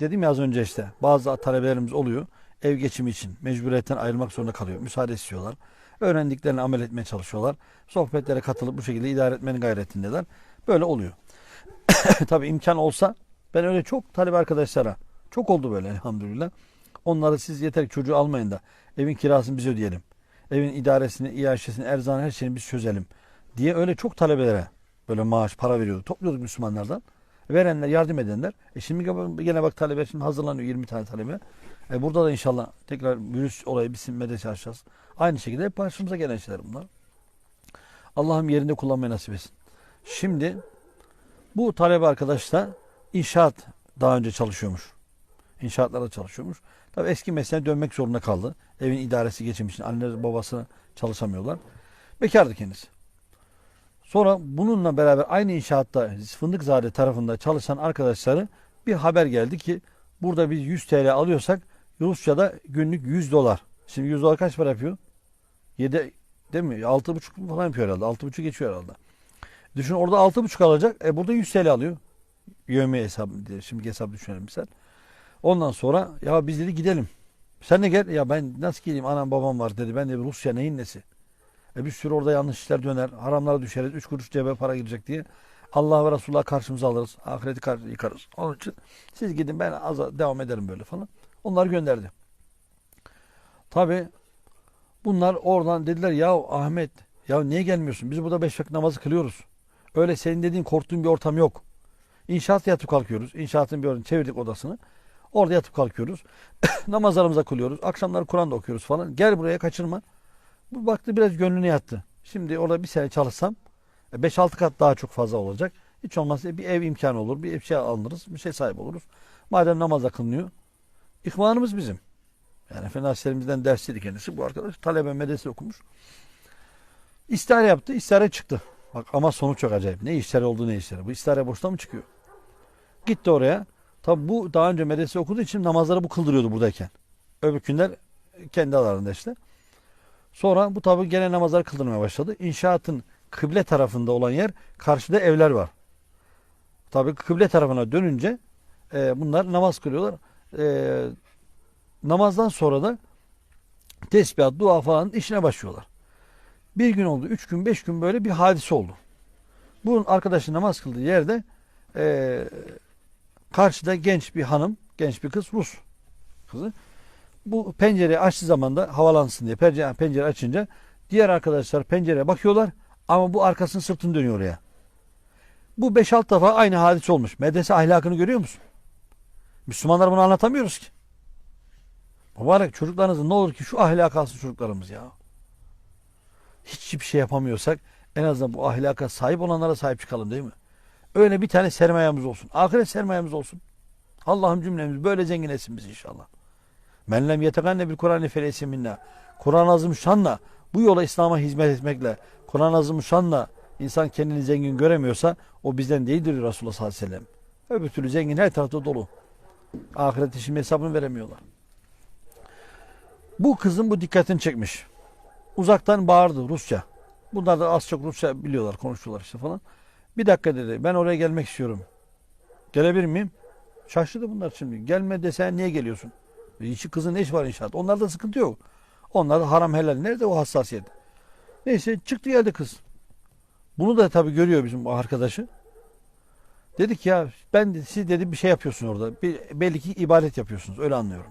Dedim ya az önce işte bazı talebelerimiz oluyor. Ev geçimi için mecburiyetten ayrılmak zorunda kalıyor. Müsaade istiyorlar. Öğrendiklerini amel etmeye çalışıyorlar. Sohbetlere katılıp bu şekilde idare etmenin gayretindeler. Böyle oluyor. Tabii imkan olsa ben öyle çok talebe arkadaşlara çok oldu böyle elhamdülillah. Onları siz yeter ki çocuğu almayın da evin kirasını biz ödeyelim. Evin idaresini, iaşesini, erzağını her şeyini biz çözelim diye öyle çok talebelere böyle maaş, para veriyorduk. Topluyorduk Müslümanlardan. Verenler, yardım edenler. E şimdi gene bak talebe şimdi hazırlanıyor 20 tane talebe. E burada da inşallah tekrar virüs olayı bitsin medrese açacağız. Aynı şekilde hep başımıza gelen şeyler bunlar. Allah'ım yerinde kullanmayı nasip etsin. Şimdi bu talebe arkadaş da inşaat daha önce çalışıyormuş. İnşaatlarda çalışıyormuş. Tabii eski mesleğine dönmek zorunda kaldı. Evin idaresi geçim için. Anneleri babası çalışamıyorlar. Bekardı kendisi. Sonra bununla beraber aynı inşaatta Fındıkzade tarafında çalışan arkadaşları bir haber geldi ki burada biz 100 TL alıyorsak Rusya'da günlük 100 dolar. Şimdi 100 dolar kaç para yapıyor? 7 değil mi? 6,5 falan yapıyor herhalde. 6,5 geçiyor herhalde. Düşün orada 6,5 alacak. E burada 100 TL alıyor. Yövme hesabı diye. Şimdi hesap düşünelim misal. Ondan sonra ya biz dedi gidelim. Sen de gel. Ya ben nasıl geleyim? Anam babam var dedi. Ben de Rusya neyin nesi? E bir sürü orada yanlış işler döner. Haramlara düşeriz. Üç kuruş cebe para girecek diye. Allah ve Resulullah karşımıza alırız. Ahireti kar yıkarız. Onun için siz gidin ben az devam ederim böyle falan. Onları gönderdi. Tabi bunlar oradan dediler ya Ahmet ya niye gelmiyorsun? Biz burada beş vakit namazı kılıyoruz. Öyle senin dediğin korktuğun bir ortam yok. İnşaat yatıp kalkıyoruz. İnşaatın bir odanı çevirdik odasını. Orada yatıp kalkıyoruz. Namazlarımıza kılıyoruz. Akşamları Kur'an da okuyoruz falan. Gel buraya kaçırma. Bu baktı biraz gönlüne yattı. Şimdi orada bir sene çalışsam 5-6 kat daha çok fazla olacak. Hiç olmazsa bir ev imkanı olur. Bir şey alırız. Bir şey sahip oluruz. Madem namaz da kılınıyor. İhvanımız bizim. Yani Efendi Hazretlerimizden dersliydi kendisi. Bu arkadaş talebe medrese okumuş. İstihare yaptı. İstihare çıktı. Bak ama sonuç çok acayip. Ne işler oldu ne işler. Bu istihare boşta mı çıkıyor? Gitti oraya. Tabi bu daha önce medrese okuduğu için namazları bu kıldırıyordu buradayken. Öbür günler kendi aralarında işte. Sonra bu tabi gene namazlar kıldırmaya başladı. İnşaatın kıble tarafında olan yer karşıda evler var. Tabi kıble tarafına dönünce e, bunlar namaz kılıyorlar. E, namazdan sonra da tesbihat, dua falan işine başlıyorlar. Bir gün oldu, üç gün, beş gün böyle bir hadise oldu. Bunun arkadaşı namaz kıldığı yerde e, karşıda genç bir hanım, genç bir kız, Rus kızı. Bu pencereyi açtığı zaman da havalansın diye pencere, pencere açınca diğer arkadaşlar pencereye bakıyorlar ama bu arkasının sırtını dönüyor oraya. Bu 5-6 defa aynı hadise olmuş. Medrese ahlakını görüyor musun? Müslümanlar bunu anlatamıyoruz ki. Mübarek çocuklarınızın ne olur ki şu ahlak alsın çocuklarımız ya. Hiçbir şey yapamıyorsak en azından bu ahlaka sahip olanlara sahip çıkalım değil mi? Öyle bir tane sermayemiz olsun. Ahiret sermayemiz olsun. Allah'ım cümlemiz böyle zengin etsin biz inşallah. Men lem yeteganne bil Kur'an feleyse minna. Kur'an-ı Azimüşşan'la bu yola İslam'a hizmet etmekle Kur'an-ı Azimüşşan'la insan kendini zengin göremiyorsa o bizden değildir Resulullah sallallahu aleyhi ve sellem. Öbür türlü zengin her tarafta dolu. Ahiret için hesabını veremiyorlar. Bu kızın bu dikkatini çekmiş. Uzaktan bağırdı Rusça. Bunlar da az çok Rusça biliyorlar, konuşuyorlar işte falan. Bir dakika dedi. Ben oraya gelmek istiyorum. Gelebilir miyim? Şaşırdı bunlar şimdi. Gelme desen niye geliyorsun? İşi kızın ne iş var inşaat? Onlarda sıkıntı yok. Onlarda haram helal. Nerede o hassasiyet? Neyse çıktı geldi kız. Bunu da tabii görüyor bizim arkadaşı. Dedik ya ben siz dedi bir şey yapıyorsun orada. Bir, belli ki ibadet yapıyorsunuz. Öyle anlıyorum.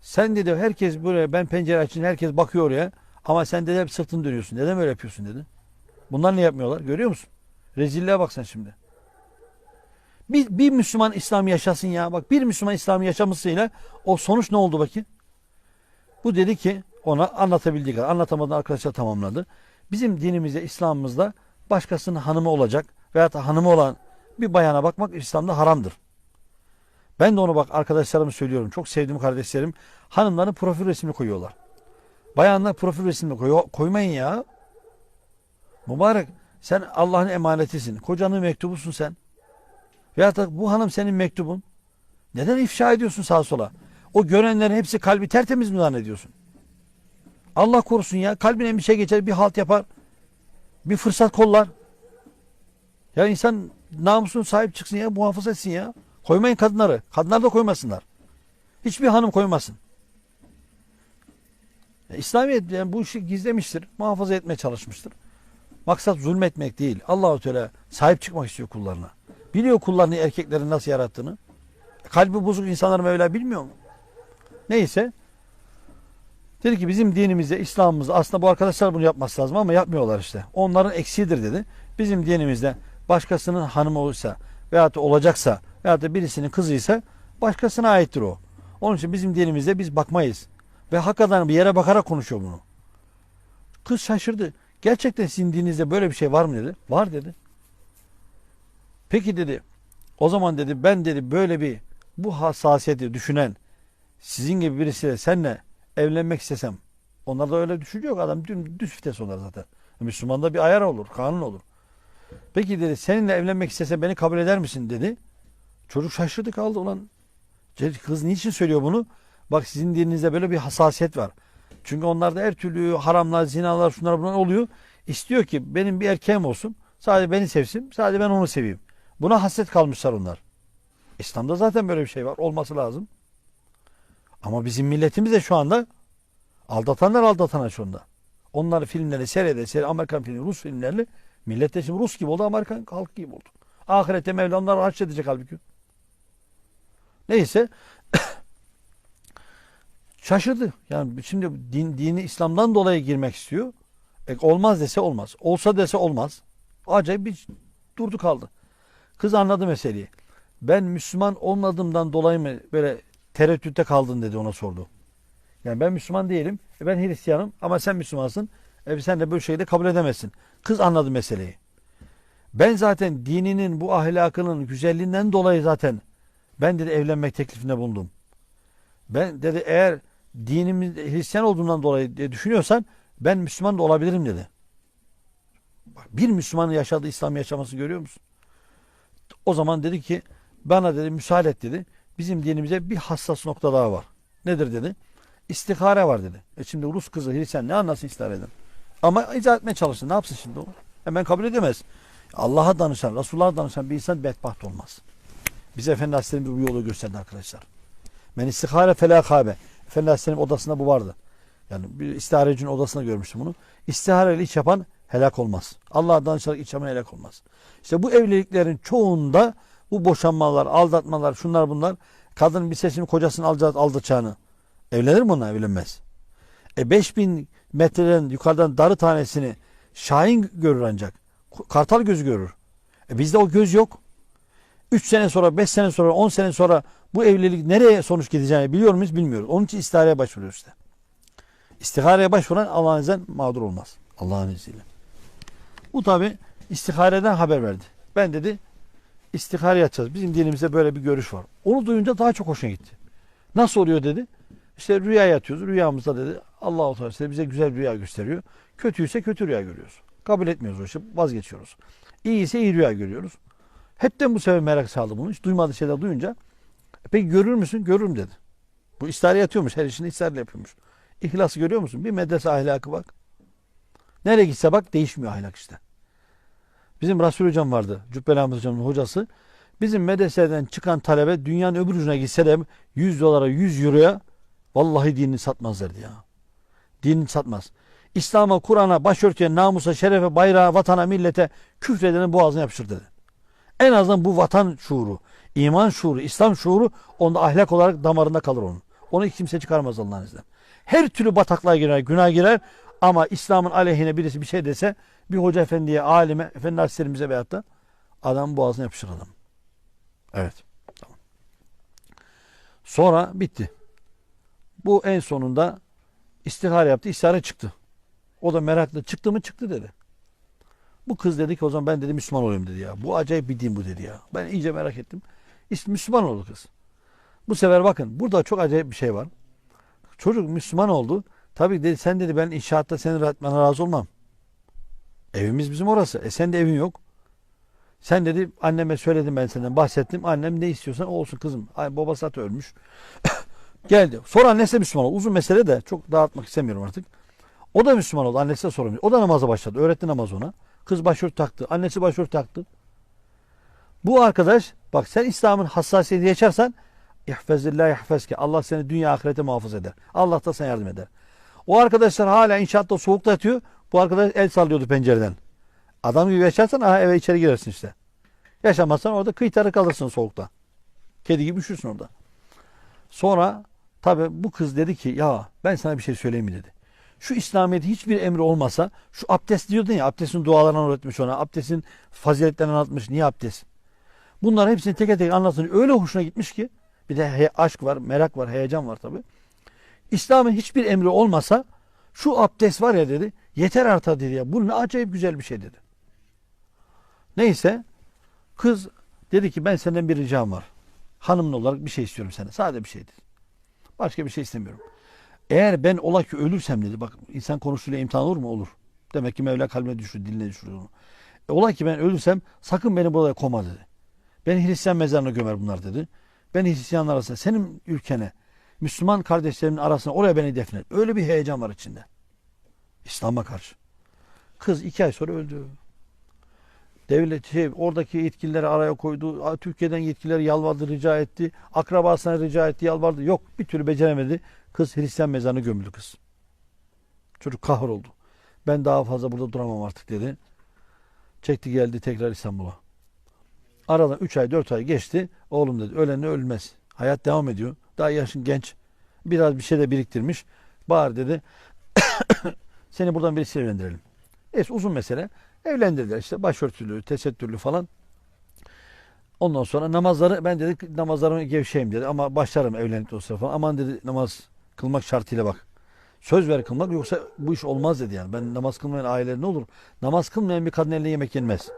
Sen dedi herkes buraya ben pencere açın herkes bakıyor oraya. Ama sen dedi hep sırtını dönüyorsun. Neden böyle yapıyorsun dedi. Bunlar ne yapmıyorlar? Görüyor musun? Rezilliğe bak sen şimdi. Bir, bir Müslüman İslam yaşasın ya. Bak bir Müslüman İslam yaşamasıyla o sonuç ne oldu bakayım? Bu dedi ki ona anlatabildiği kadar anlatamadan arkadaşlar tamamladı. Bizim dinimizde İslam'ımızda başkasının hanımı olacak veyahut da hanımı olan bir bayana bakmak İslam'da haramdır. Ben de onu bak arkadaşlarıma söylüyorum. Çok sevdiğim kardeşlerim hanımların profil resmini koyuyorlar. Bayanlar profil resmini koyuyor. Koymayın ya. Mübarek sen Allah'ın emanetisin. Kocanın mektubusun sen. Veyahut da bu hanım senin mektubun. Neden ifşa ediyorsun sağa sola? O görenlerin hepsi kalbi tertemiz mi zannediyorsun? Allah korusun ya. Kalbine bir şey geçer, bir halt yapar. Bir fırsat kollar. Ya insan namusun sahip çıksın ya, muhafaza etsin ya. Koymayın kadınları. Kadınlar da koymasınlar. Hiçbir hanım koymasın. İslamiyet yani bu işi gizlemiştir. Muhafaza etmeye çalışmıştır. Maksat zulmetmek değil. Allahu Teala sahip çıkmak istiyor kullarına. Biliyor kullarını erkeklerin nasıl yarattığını. Kalbi bozuk insanlar Mevla bilmiyor mu? Neyse. Dedi ki bizim dinimizde, İslam'ımızda aslında bu arkadaşlar bunu yapması lazım ama yapmıyorlar işte. Onların eksiğidir dedi. Bizim dinimizde başkasının hanımı olursa veyahut da olacaksa veyahut da birisinin kızıysa başkasına aittir o. Onun için bizim dinimizde biz bakmayız. Ve hakikaten bir yere bakarak konuşuyor bunu. Kız şaşırdı. Gerçekten sizin dininizde böyle bir şey var mı dedi. Var dedi. Peki dedi. O zaman dedi ben dedi böyle bir bu hassasiyeti düşünen sizin gibi birisiyle senle evlenmek istesem onlarda öyle düşünce yok. Adam dün düz vites onlar zaten. Müslümanda bir ayar olur, kanun olur. Peki dedi seninle evlenmek istesem beni kabul eder misin dedi. Çocuk şaşırdı kaldı ulan. Kız niçin söylüyor bunu? Bak sizin dininizde böyle bir hassasiyet var. Çünkü onlarda her türlü haramlar, zinalar, şunlar bunlar oluyor. İstiyor ki benim bir erkeğim olsun. Sadece beni sevsin. Sadece ben onu seveyim. Buna hasret kalmışlar onlar. İslam'da zaten böyle bir şey var. Olması lazım. Ama bizim milletimiz de şu anda aldatanlar aldatana şu anda. Onları filmleri seyrede seyrede Amerikan filmi, Rus filmlerle millet de şimdi Rus gibi oldu, Amerikan halkı gibi oldu. Ahirette Mevla onları haşredecek halbuki. Neyse şaşırdı. Yani şimdi din, dini İslam'dan dolayı girmek istiyor. E, olmaz dese olmaz. Olsa dese olmaz. Acayip bir durdu kaldı. Kız anladı meseleyi. Ben Müslüman olmadığımdan dolayı mı böyle tereddütte kaldın dedi ona sordu. Yani ben Müslüman değilim. E, ben Hristiyanım ama sen Müslümansın. E, sen de böyle şeyi de kabul edemezsin. Kız anladı meseleyi. Ben zaten dininin bu ahlakının güzelliğinden dolayı zaten ben dedi evlenmek teklifinde bulundum. Ben dedi eğer dinimiz Hristiyan olduğundan dolayı diye düşünüyorsan ben Müslüman da olabilirim dedi. Bir Müslümanın yaşadığı İslam yaşaması görüyor musun? O zaman dedi ki bana dedi müsaade et dedi. Bizim dinimize bir hassas nokta daha var. Nedir dedi? İstihare var dedi. E şimdi Rus kızı Hristiyan ne anlasın istihareden? Ama izah etmeye çalıştı. Ne yapsın şimdi o? Hemen kabul edemez. Allah'a danışan, Resulullah'a danışan bir insan bedbaht olmaz. Bize Efendi Aleyhisselam bir yolu gösterdi arkadaşlar. Men istihare felakabe. Efendi Aleyhisselam odasında bu vardı. Yani bir istiharecinin odasında görmüştüm bunu. İstihareyle iç yapan helak olmaz. Allah'a danışarak iç yapan helak olmaz. İşte bu evliliklerin çoğunda bu boşanmalar, aldatmalar, şunlar bunlar kadının bir seçimi kocasını alacak aldatacağını evlenir mi onunla? Evlenmez. E 5000 metreden yukarıdan darı tanesini Şahin görür ancak. Kartal gözü görür. E bizde o göz yok. 3 sene sonra, 5 sene sonra, 10 sene sonra bu evlilik nereye sonuç gideceğini biliyor muyuz? Bilmiyoruz. Onun için istihareye başvuruyoruz işte. İstihareye başvuran Allah'ın izniyle mağdur olmaz. Allah'ın izniyle. Bu tabi istihareden haber verdi. Ben dedi istihare yapacağız. Bizim dinimizde böyle bir görüş var. Onu duyunca daha çok hoşuna gitti. Nasıl oluyor dedi. İşte rüya yatıyoruz. Rüyamızda dedi Allah-u Teala size bize güzel rüya gösteriyor. Kötüyse kötü rüya görüyoruz. Kabul etmiyoruz o işi. Vazgeçiyoruz. İyi ise iyi rüya görüyoruz. Hepten bu sefer merak saldı bunu. Hiç duymadığı şeyler duyunca "E peki görür müsün? Görürüm dedi. Bu istihare yatıyormuş. Her işini istihare yapıyormuş. İhlası görüyor musun? Bir medrese ahlakı bak. Nereye gitse bak değişmiyor ahlak işte. Bizim Resul Hocam vardı. Cübbeli Ahmet Hocam'ın hocası. Bizim medreseden çıkan talebe dünyanın öbür ucuna gitse de 100 dolara 100 euroya vallahi dinini satmaz derdi ya. Dinini satmaz. İslam'a, Kur'an'a, başörtüye, namusa, şerefe, bayrağa, vatana, millete küfredenin boğazına yapışır dedi. En azından bu vatan şuuru, iman şuuru, İslam şuuru onda ahlak olarak damarında kalır onun. Onu hiç kimse çıkarmaz Allah'ın izniyle. Her türlü bataklığa girer, günah girer ama İslam'ın aleyhine birisi bir şey dese bir hoca efendiye, alime, efendi askerimize veyahut da adam boğazına yapışır adam. Evet. Tamam. Sonra bitti. Bu en sonunda istihare yaptı. İstihare çıktı. O da meraklı. Çıktı mı çıktı dedi. Bu kız dedi ki o zaman ben dedi Müslüman olayım dedi ya. Bu acayip bir din bu dedi ya. Ben iyice merak ettim. Müslüman oldu kız. Bu sefer bakın burada çok acayip bir şey var. Çocuk Müslüman oldu. Tabii dedi sen dedi ben inşaatta senin öğretmene razı olmam. Evimiz bizim orası. E sen de evin yok. Sen dedi anneme söyledim ben senden bahsettim. Annem ne istiyorsan o olsun kızım. Ay, babası zaten ölmüş. Geldi. Sonra annesi de Müslüman oldu. Uzun mesele de çok dağıtmak istemiyorum artık. O da Müslüman oldu. Annesi de sorumlu. O da namaza başladı. Öğretti namaz ona. Kız başörtü taktı. Annesi başörtü taktı. Bu arkadaş bak sen İslam'ın hassasiyeti yaşarsan ihfezillah ihfezke. Allah seni dünya ahirete muhafaza eder. Allah da sana yardım eder. O arkadaşlar hala inşaatta soğukta yatıyor. Bu arkadaş el sallıyordu pencereden. Adam gibi yaşarsan aha eve içeri girersin işte. Yaşamazsan orada kıytarı kalırsın soğukta. Kedi gibi üşürsün orada. Sonra tabi bu kız dedi ki ya ben sana bir şey söyleyeyim mi dedi. Şu İslamiyet'in hiçbir emri olmasa şu abdest diyordun ya abdestin dualarını öğretmiş ona. Abdestin faziletlerini anlatmış. Niye abdest? Bunların hepsini tek tek anlatınca öyle hoşuna gitmiş ki bir de aşk var, merak var, heyecan var tabi. İslam'ın hiçbir emri olmasa şu abdest var ya dedi yeter arta dedi ya. Bu ne acayip güzel bir şey dedi. Neyse kız dedi ki ben senden bir ricam var. Hanımın olarak bir şey istiyorum senden. Sade bir şey dedi. Başka bir şey istemiyorum. Eğer ben ola ki ölürsem dedi. Bak insan konuşuyla imtihan olur mu? Olur. Demek ki Mevla kalbine düşürür, diline düşürür onu. E, ola ki ben ölürsem sakın beni buraya koma dedi. Beni Hristiyan mezarına gömer bunlar dedi. Ben Hristiyanlar arasında senin ülkene Müslüman kardeşlerimin arasına oraya beni defnet. Öyle bir heyecan var içinde. İslam'a karşı. Kız iki ay sonra öldü. Devlet şey, oradaki yetkilileri araya koydu. Türkiye'den yetkilileri yalvardı, rica etti. Akrabasına rica etti, yalvardı. Yok bir türlü beceremedi. Kız Hristiyan mezarına gömüldü kız. Çocuk kahroldu. Ben daha fazla burada duramam artık dedi. Çekti geldi tekrar İstanbul'a. Aradan 3 ay 4 ay geçti. Oğlum dedi ölenle ölmez. Hayat devam ediyor. Daha yaşın genç. Biraz bir şey de biriktirmiş. Bağır dedi. Seni buradan birisi evlendirelim. Neyse uzun mesele. Evlendirdiler işte başörtülü, tesettürlü falan. Ondan sonra namazları ben dedi namazlarımı gevşeyim dedi ama başlarım evlendikten sonra falan. Aman dedi namaz kılmak şartıyla bak. Söz ver kılmak yoksa bu iş olmaz dedi yani. Ben namaz kılmayan aileler ne olur? Namaz kılmayan bir kadın eline yemek yenmez.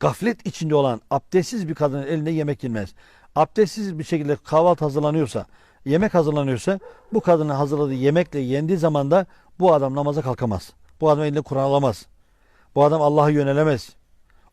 Gaflet içinde olan abdestsiz bir kadının eline yemek yenmez. Abdestsiz bir şekilde kahvaltı hazırlanıyorsa, yemek hazırlanıyorsa bu kadının hazırladığı yemekle yendiği zaman da bu adam namaza kalkamaz. Bu adam eline Kur'an alamaz. Bu adam Allah'a yönelemez.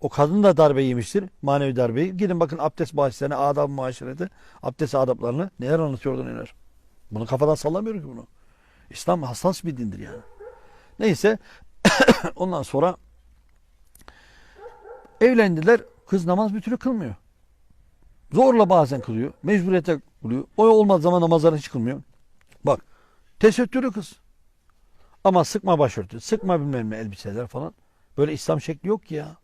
O kadın da darbe yemiştir. Manevi darbeyi. Gidin bakın abdest bahislerine, adab muaşereti, abdest adaplarını neler anlatıyordu neler. Bunu kafadan sallamıyor ki bunu. İslam hassas bir dindir yani. Neyse ondan sonra evlendiler. Kız namaz bir türlü kılmıyor. Zorla bazen kılıyor. Mecburiyete kılıyor. O olmadığı zaman namazları hiç kılmıyor. Bak tesettürlü kız. Ama sıkma başörtü, sıkma bilmem ne elbiseler falan. Böyle İslam şekli yok ki ya.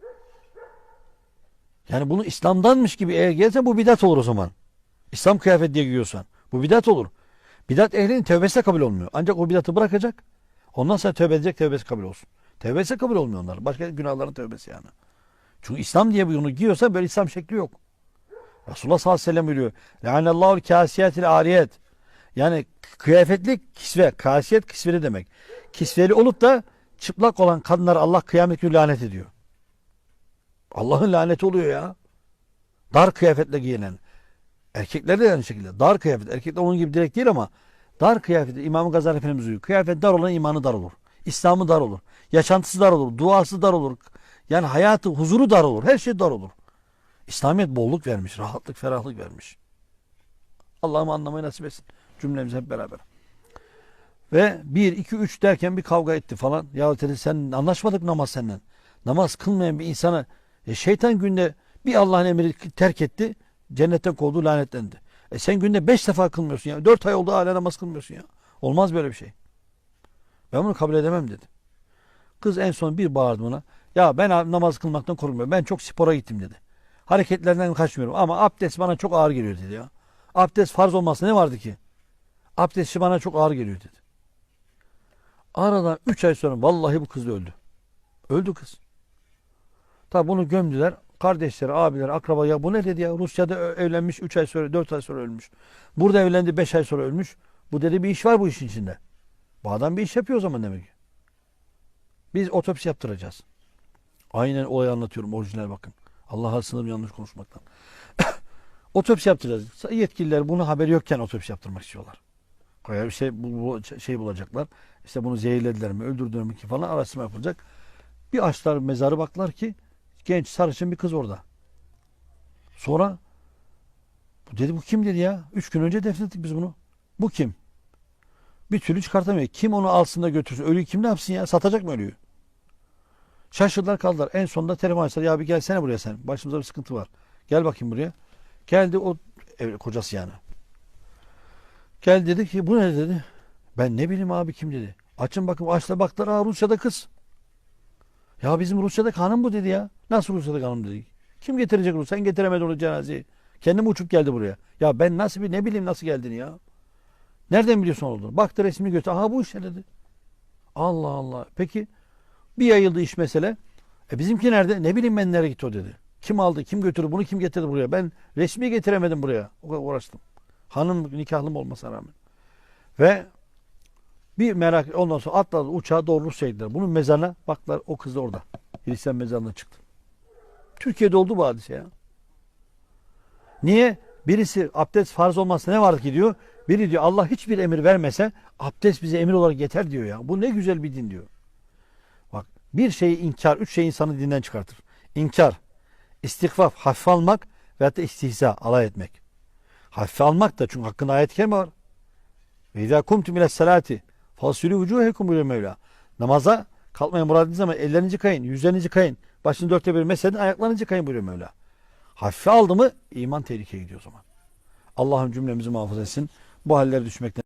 Yani bunu İslam'danmış gibi eğer gelirse bu bidat olur o zaman. İslam kıyafet diye giyiyorsan. Bu bidat olur. Bidat ehlinin tövbesi de kabul olmuyor. Ancak o bidatı bırakacak. Ondan sonra tövbe edecek tövbesi kabul olsun. Tövbesi kabul olmuyor onlar. Başka günahların tövbesi yani. Çünkü İslam diye bunu giyiyorsa böyle İslam şekli yok. Resulullah sallallahu aleyhi ve sellem buyuruyor. Lanallahu kasiyetil ariyet. Yani kıyafetli kisve, kasiyet kisveli demek. Kisveli olup da çıplak olan kadınlar Allah kıyamet günü lanet ediyor. Allah'ın laneti oluyor ya. Dar kıyafetle giyinen. Erkekler de aynı şekilde. Dar kıyafet. Erkekler onun gibi direkt değil ama dar kıyafet. İmam Gazali Efendimiz uyuyor. Kıyafet dar olan imanı dar olur. İslamı dar olur. Yaşantısı dar olur. Duası dar olur. Yani hayatı, huzuru dar olur. Her şey dar olur. İslamiyet bolluk vermiş. Rahatlık, ferahlık vermiş. Allah'ım anlamayı nasip etsin. Cümlemiz hep beraber. Ve 1, 2, 3 derken bir kavga etti falan. Ya dedi sen anlaşmadık namaz senden. Namaz kılmayan bir insana e, şeytan günde bir Allah'ın emri terk etti. Cennetten kovdu lanetlendi. E sen günde 5 defa kılmıyorsun ya. 4 ay oldu hala namaz kılmıyorsun ya. Olmaz böyle bir şey. Ben bunu kabul edemem dedi. Kız en son bir bağırdı ona. Ya ben namaz kılmaktan korkmuyorum. Ben çok spora gittim dedi. Hareketlerden kaçmıyorum ama abdest bana çok ağır geliyor dedi ya. Abdest farz olmasa ne vardı ki? Abdesti bana çok ağır geliyor dedi. Aradan 3 ay sonra vallahi bu kız öldü. Öldü kız. Tabi bunu gömdüler. Kardeşleri, abileri, akraba ya bu ne dedi ya? Rusya'da evlenmiş 3 ay sonra, 4 ay sonra ölmüş. Burada evlendi 5 ay sonra ölmüş. Bu dedi bir iş var bu işin içinde. Bu adam bir iş yapıyor o zaman demek ki. Biz otopsi yaptıracağız. Aynen olayı anlatıyorum orijinal bakın. Allah'a sınırım yanlış konuşmaktan. otopsi yaptıracağız. Yetkililer bunu haberi yokken otopsi yaptırmak istiyorlar. Böyle bir şey, bu, bu- şey bulacaklar. İşte bunu zehirlediler mi, öldürdüler mi ki falan araştırma yapılacak. Bir açtılar mezarı baktılar ki genç sarışın bir kız orada. Sonra bu dedi bu kim dedi ya? Üç gün önce defnettik biz bunu. Bu kim? Bir türlü çıkartamıyor. Kim onu alsın da götürsün? Ölüyü kim ne yapsın ya? Satacak mı ölüyü? Şaşırdılar kaldılar. En sonunda telefon açtılar. Ya bir gelsene buraya sen. Başımızda bir sıkıntı var. Gel bakayım buraya. Geldi o ev, kocası yani. Gel dedi ki bu ne dedi. Ben ne bileyim abi kim dedi. Açın bakın açla baktılar. Aa Rusya'da kız. Ya bizim Rusya'da hanım bu dedi ya. Nasıl Rusya'da hanım dedi. Kim getirecek Rusya? Sen getiremedin onu cenazeyi. Kendim uçup geldi buraya. Ya ben nasıl bir ne bileyim nasıl geldiğini ya. Nereden biliyorsun olduğunu? Baktı resmini götür. Aha bu işte dedi. Allah Allah. Peki bir yayıldı iş mesele. E bizimki nerede? Ne bileyim ben nereye gitti o dedi. Kim aldı? Kim götürdü? Bunu kim getirdi buraya? Ben resmi getiremedim buraya. O kadar uğraştım. Hanım nikahlım olmasına rağmen. Ve bir merak ondan sonra atladı uçağa doğru Rusya'ya gittiler. Bunun mezarına baktılar o kız da orada. Hristiyan mezarına çıktı. Türkiye'de oldu bu hadise ya. Niye? Birisi abdest farz olmazsa ne var ki diyor. Biri diyor Allah hiçbir emir vermese abdest bize emir olarak yeter diyor ya. Bu ne güzel bir din diyor. Bir şeyi inkar, üç şey insanı dinden çıkartır. İnkar, istikfaf, hafife almak veyahut da istihza, alay etmek. Hafife almak da çünkü hakkında ayet-i kerime var. Ve izâ kumtum ile salati fasulü vücuhekum buyuruyor Mevla. Namaza kalkmaya muradınız zaman ellerinizi kayın, yüzlerinizi kayın. Başını dörtte bir mesedin ayaklarınızı kayın buyuruyor Mevla. Hafife aldı mı iman tehlikeye gidiyor o zaman. Allah'ım cümlemizi muhafaza etsin. Bu hallere düşmekten